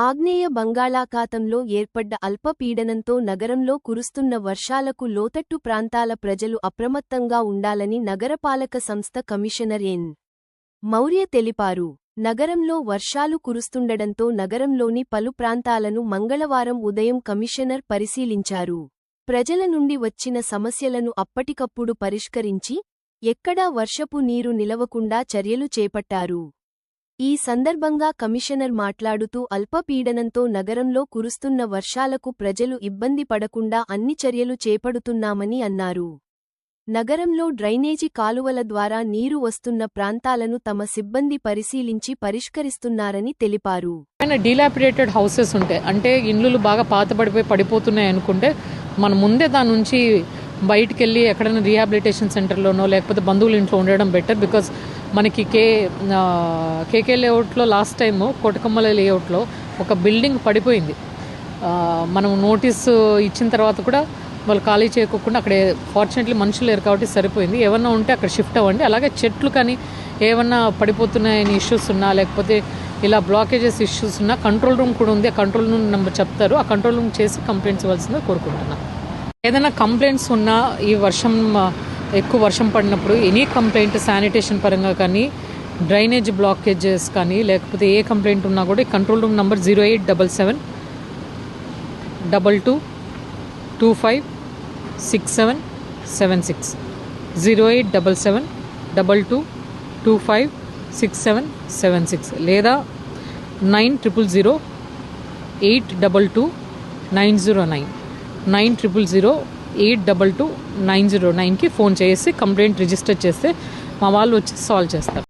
ఆగ్నేయ బంగాళాఖాతంలో ఏర్పడ్డ అల్పపీడనంతో నగరంలో కురుస్తున్న వర్షాలకు లోతట్టు ప్రాంతాల ప్రజలు అప్రమత్తంగా ఉండాలని నగరపాలక సంస్థ కమిషనర్ ఎన్. మౌర్య తెలిపారు. నగరంలో వర్షాలు కురుస్తుండడంతో నగరంలోని పలు ప్రాంతాలను మంగళవారం ఉదయం కమిషనర్ పరిశీలించారు. ప్రజల నుండి వచ్చిన సమస్యలను అప్పటికప్పుడు పరిష్కరించి ఎక్కడా వర్షపు నీరు నిలవకుండా చర్యలు చేపట్టారు. ఈ సందర్భంగా కమిషనర్ మాట్లాడుతూ అల్పపీడనంతో నగరంలో కురుస్తున్న వర్షాలకు ప్రజలు ఇబ్బంది పడకుండా అన్ని చర్యలు చేపడుతున్నామని అన్నారు. నగరంలో డ్రైనేజీ కాలువల ద్వారా నీరు వస్తున్న ప్రాంతాలను తమ సిబ్బంది పరిశీలించి పరిష్కరిస్తున్నారని తెలిపారు. ఏమైనా డీలాపిడేటెడ్ హౌసెస్ ఉంటాయి అంటే ఇండ్లు బాగా పాతబడిపోయి పడిపోతున్నాయి అనుకుంటే మనం ముందే దాని నుంచి బయటికెళ్ళి ఎక్కడైనా రీహాబిలిటేషన్ సెంటర్లోనో లేకపోతే బంధువుల ఇంట్లో ఉండడం బెటర్ బికాస్ మనకి కే కేకే లేఅవుట్లో లాస్ట్ టైము కోటకమ్మల లేఅవుట్లో ఒక బిల్డింగ్ పడిపోయింది. మనం నోటీస్ ఇచ్చిన తర్వాత కూడా వాళ్ళు ఖాళీ చేయకోకుండా అక్కడ ఫార్చునేట్లీ మనుషులు లేరు కాబట్టి సరిపోయింది. ఏమన్నా ఉంటే అక్కడ షిఫ్ట్ అవ్వండి. అలాగే చెట్లు కానీ ఏమన్నా పడిపోతున్నాయని ఇష్యూస్ ఉన్నా లేకపోతే ఇలా బ్లాకేజెస్ ఇష్యూస్ ఉన్నా కంట్రోల్ రూమ్ కూడా ఉంది. ఆ కంట్రోల్ రూమ్ నెంబర్ చెప్తారు. ఆ కంట్రోల్ రూమ్ చేసి కంప్లైంట్స్ ఇవ్వాల్సిందే కోరుకుంటున్నాను. ఏదైనా కంప్లైంట్స్ ఉన్నా ఈ వర్షం ఎక్కువ వర్షం పడినప్పుడు ఎనీ కంప్లైంట్ శానిటేషన్ పరంగా కానీ డ్రైనేజ్ బ్లాకేజెస్ కానీ లేకపోతే ఏ కంప్లైంట్ ఉన్నా కూడా ఈ control room number zero eight double seven double two two five six seven seven six. Zero eight double seven double two two five six seven seven six లేదా nine triple zero eight double two nine zero nine. Nine triple zero eight double two nine zero నైన్కి phone చేసి complaint register చేస్తే మా వాళ్ళు వచ్చి solve చేస్తారు.